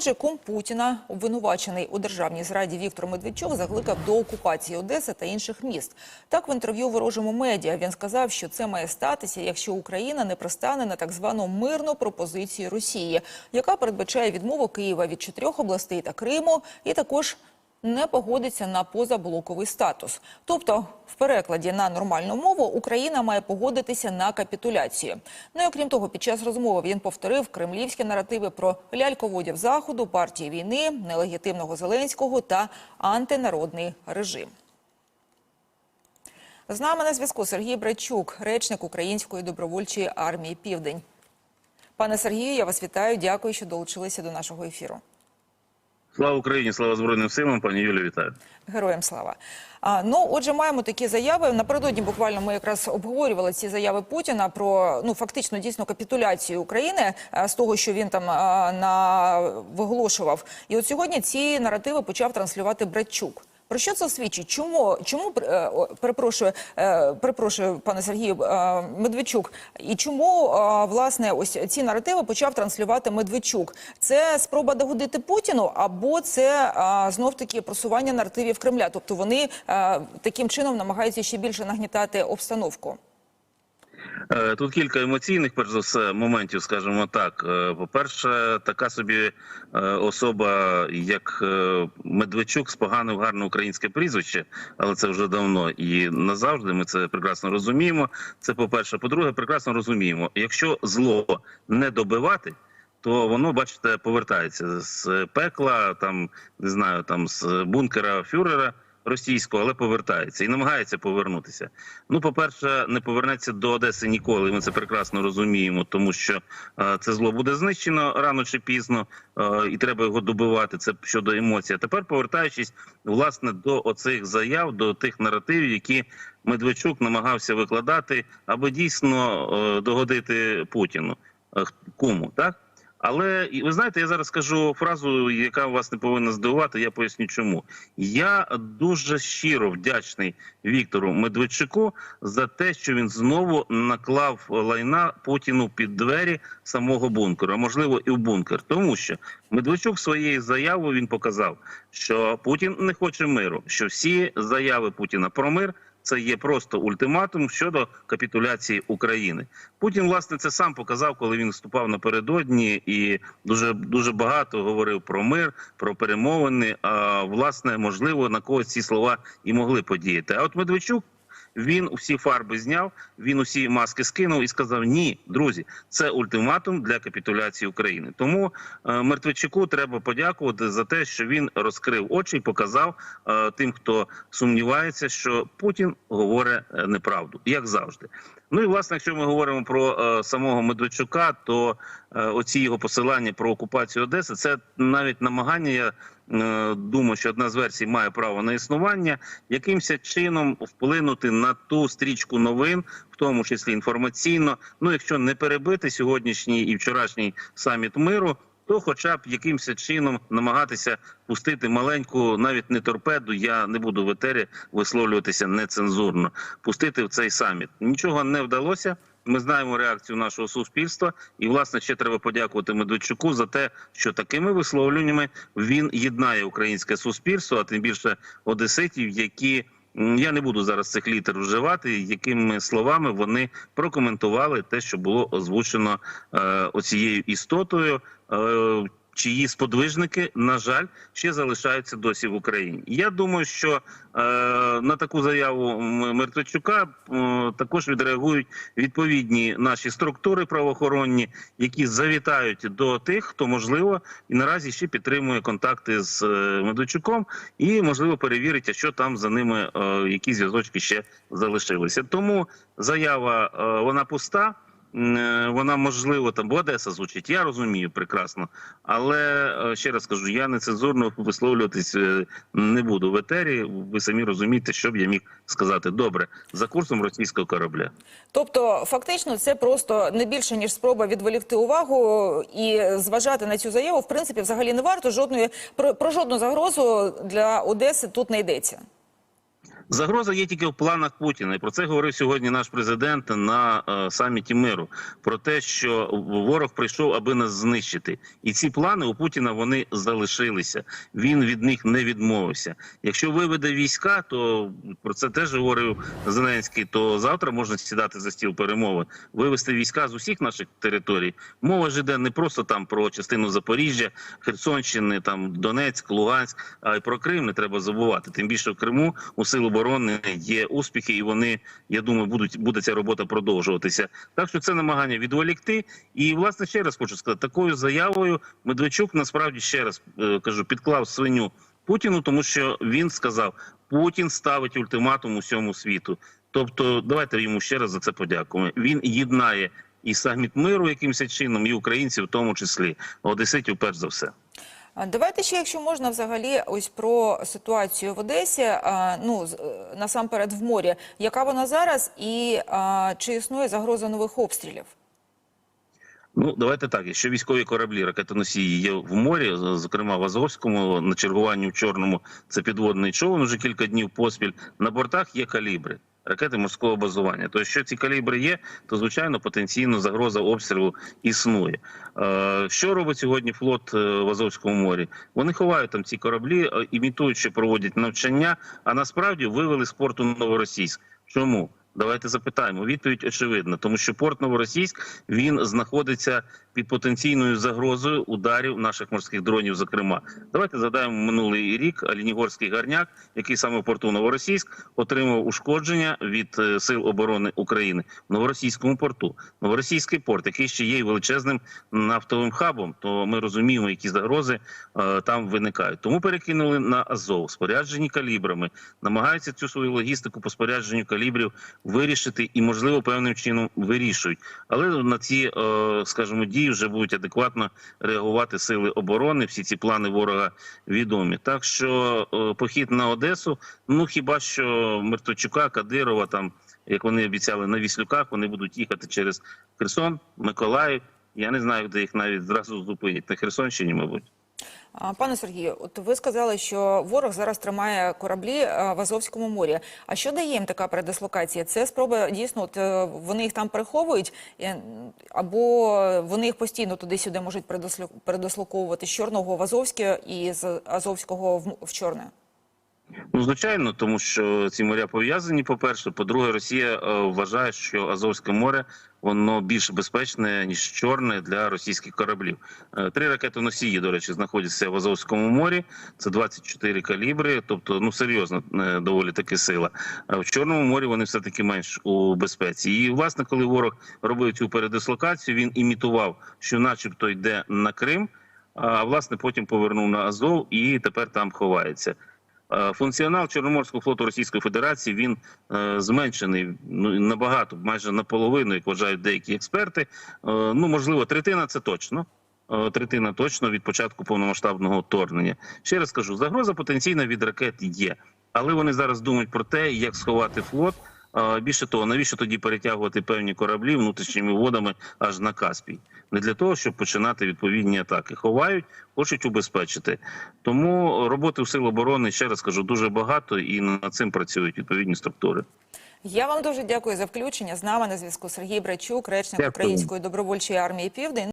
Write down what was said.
Отже, кум Путіна, обвинувачений у державній зраді Віктор Медведчук, закликав до окупації Одеси та інших міст. Так, в інтерв'ю ворожому медіа він сказав, що це має статися, якщо Україна не пристане на так звану мирну пропозицію Росії, яка передбачає відмову Києва від чотирьох областей та Криму, і також не погодиться на позаблоковий статус. Тобто, в перекладі на нормальну мову Україна має погодитися на капітуляцію. Ну і окрім того, під час розмови він повторив кремлівські наративи про ляльководів заходу, партії війни, нелегітимного Зеленського та антинародний режим. З нами на зв'язку Сергій Брачук, речник Української добровольчої армії Південь. Пане Сергію, я вас вітаю. Дякую, що долучилися до нашого ефіру. Слава Україні, слава Збройним силам, пані Юлі, вітаю. Героям слава. А, ну, отже, маємо такі заяви. Напередодні буквально ми якраз обговорювали ці заяви Путіна про ну фактично дійсно капітуляцію України а, з того, що він там а, на виголошував. І от сьогодні ці наративи почав транслювати Братчук. Про що це свідчить? Чому чому е, перепрошую, е, перепрошую, пане Сергію е, Медведчук, і чому власне ось ці наративи почав транслювати Медведчук? Це спроба догодити Путіну, або це знов таки просування наративів Кремля? Тобто вони таким чином намагаються ще більше нагнітати обстановку. Е, Тут кілька емоційних, перш за все, моментів, скажімо так. Е, По-перше, така собі е, особа, як Медведчук, споганив гарне українське прізвище, але це вже давно і назавжди. Ми це прекрасно розуміємо. Це по-перше. По-друге, прекрасно розуміємо, якщо зло не добивати. То воно, бачите, повертається з пекла, там не знаю, там з бункера фюрера російського, але повертається і намагається повернутися. Ну, по-перше, не повернеться до Одеси ніколи. Ми це прекрасно розуміємо, тому що е, це зло буде знищено рано чи пізно, е, і треба його добивати. Це щодо емоцій. А тепер повертаючись власне до оцих заяв, до тих наративів, які Медведчук намагався викладати, аби дійсно е, догодити Путіну. Е, Кому так? Але ви знаєте, я зараз скажу фразу, яка вас не повинна здивувати. Я поясню, чому я дуже щиро вдячний Віктору Медведчуку за те, що він знову наклав лайна Путіну під двері самого бункеру, а можливо і в бункер, тому що Медведчук своєю заявою він показав, що Путін не хоче миру, що всі заяви Путіна про мир. Це є просто ультиматум щодо капітуляції України. Путін власне це сам показав, коли він вступав напередодні, і дуже дуже багато говорив про мир, про перемовини. А власне, можливо, на когось ці слова і могли подіяти. А от Медведчук. Він усі фарби зняв, він усі маски скинув і сказав: Ні, друзі, це ультиматум для капітуляції України. Тому е, Мертвечуку треба подякувати за те, що він розкрив очі і показав е, тим, хто сумнівається, що Путін говорить е, неправду, як завжди. Ну і власне, якщо ми говоримо про е, самого Медведчука, то е, оці його посилання про окупацію Одеси це навіть намагання. Я е, думаю, що одна з версій має право на існування, якимось чином вплинути на ту стрічку новин, в тому числі інформаційно. Ну, якщо не перебити сьогоднішній і вчорашній саміт миру. То, хоча б якимось чином намагатися пустити маленьку, навіть не торпеду, я не буду в етері висловлюватися нецензурно, пустити в цей саміт. Нічого не вдалося. Ми знаємо реакцію нашого суспільства, і власне ще треба подякувати Медведчуку за те, що такими висловлюваннями він єднає українське суспільство, а тим більше одеситів, які я не буду зараз цих літер вживати, якими словами вони прокоментували те, що було озвучено е, оцією істотою. Е, Чиї сподвижники, на жаль, ще залишаються досі в Україні. Я думаю, що е, на таку заяву М- Мертвечука е, також відреагують відповідні наші структури правоохоронні, які завітають до тих, хто можливо і наразі ще підтримує контакти з е, Медведчуком, і можливо перевірить, що там за ними е, які зв'язочки ще залишилися. Тому заява е, вона пуста. Е, Вона можливо там бо Одеса звучить. Я розумію прекрасно, але е, ще раз кажу, я нецензурно висловлюватись е, не буду в етері. Ви самі розумієте, що б я міг сказати. Добре, за курсом російського корабля. Тобто, фактично, це просто не більше ніж спроба відволікти увагу і зважати на цю заяву. В принципі, взагалі не варто жодної про, про жодну загрозу для Одеси тут не йдеться. Загроза є тільки в планах Путіна, і про це говорив сьогодні наш президент на е, саміті миру. Про те, що ворог прийшов, аби нас знищити, і ці плани у Путіна вони залишилися. Він від них не відмовився. Якщо виведе війська, то про це теж говорив Зеленський. То завтра можна сідати за стіл перемови, вивести війська з усіх наших територій. Мова ж іде не просто там про частину Запоріжжя, Херсонщини, там Донецьк, Луганськ, а й про Крим не треба забувати. Тим більше в Криму у сил оборони є успіхи, і вони, я думаю, будуть буде ця робота продовжуватися. Так що це намагання відволікти. І власне ще раз хочу сказати, такою заявою Медведчук насправді ще раз е, кажу, підклав свиню Путіну, тому що він сказав, Путін ставить ультиматум усьому світу. Тобто, давайте йому ще раз за це подякуємо. Він єднає і саміт миру якимось чином, і українців, в тому числі одеситів, перш за все. Давайте ще, якщо можна, взагалі, ось про ситуацію в Одесі. Ну е, насамперед в морі. Яка вона зараз, і чи існує загроза нових обстрілів? Ну, давайте так. Якщо військові кораблі, ракетоносії є в морі, зокрема в Азовському, на чергуванні в Чорному, це підводний човен уже кілька днів поспіль. На бортах є калібри. Ракети морського базування. Тобто, якщо ці калібри є, то звичайно потенційно загроза обстрілу існує. Е, що робить сьогодні флот е, в Азовському морі? Вони ховають там ці кораблі, е, імітують, що проводять навчання, а насправді вивели з порту Новоросійськ. Чому? Давайте запитаємо. Відповідь очевидна, тому що порт Новоросійськ він знаходиться під потенційною загрозою ударів наших морських дронів. Зокрема, давайте згадаємо минулий рік. Алінігорський гарняк, який саме в порту Новоросійськ отримав ушкодження від е, сил оборони України в новоросійському порту. Новоросійський порт, який ще є величезним нафтовим хабом, то ми розуміємо, які загрози е, там виникають. Тому перекинули на Азов, споряджені калібрами, намагаються цю свою логістику по спорядженню калібрів вирішити і, можливо, певним чином вирішують. Але на ці, е, скажімо, дії вже будуть адекватно реагувати сили оборони. Всі ці плани ворога відомі. Так що е, похід на Одесу, ну хіба що Мертвочука, Кадирова, там як вони обіцяли на Віслюках, вони будуть їхати через Херсон, Миколаїв. Я не знаю, де їх навіть зразу зупинять на Херсонщині, мабуть. Пане Сергію, от ви сказали, що ворог зараз тримає кораблі в Азовському морі. А що дає їм така передислокація? Це спроба дійсно, от е, вони їх там приховують, е, або вони їх постійно туди-сюди можуть передисло- передислоковувати з Чорного в Азовське і з Азовського в, в Чорне. Ну, звичайно, тому що ці моря пов'язані. По перше, по-друге, Росія е, вважає, що Азовське море воно більш безпечне ніж чорне для російських кораблів. Е, Три ракетоносії, до речі, знаходяться в Азовському морі. Це 24 калібри, тобто ну серйозно е, доволі таки сила. А в Чорному морі вони все таки менш у безпеці. І власне, коли ворог робив цю передислокацію, він імітував, що, начебто, йде на Крим. А власне потім повернув на Азов і тепер там ховається. Е, Функціонал Чорноморського флоту Російської Федерації він е, зменшений ну набагато, майже наполовину, як вважають деякі експерти. Е, ну можливо, третина це точно. Третина точно від початку повномасштабного вторгнення. Ще раз кажу, загроза потенційна від ракет є, але вони зараз думають про те, як сховати флот. Більше того, навіщо тоді перетягувати певні кораблі внутрішніми водами аж на Каспій? Не для того, щоб починати відповідні атаки. Ховають, хочуть убезпечити. Тому роботи в сил оборони, ще раз кажу, дуже багато і над цим працюють відповідні структури. Я вам дуже дякую за включення. З нами на зв'язку Сергій Брачук, речник Дякую. Української добровольчої армії Південь.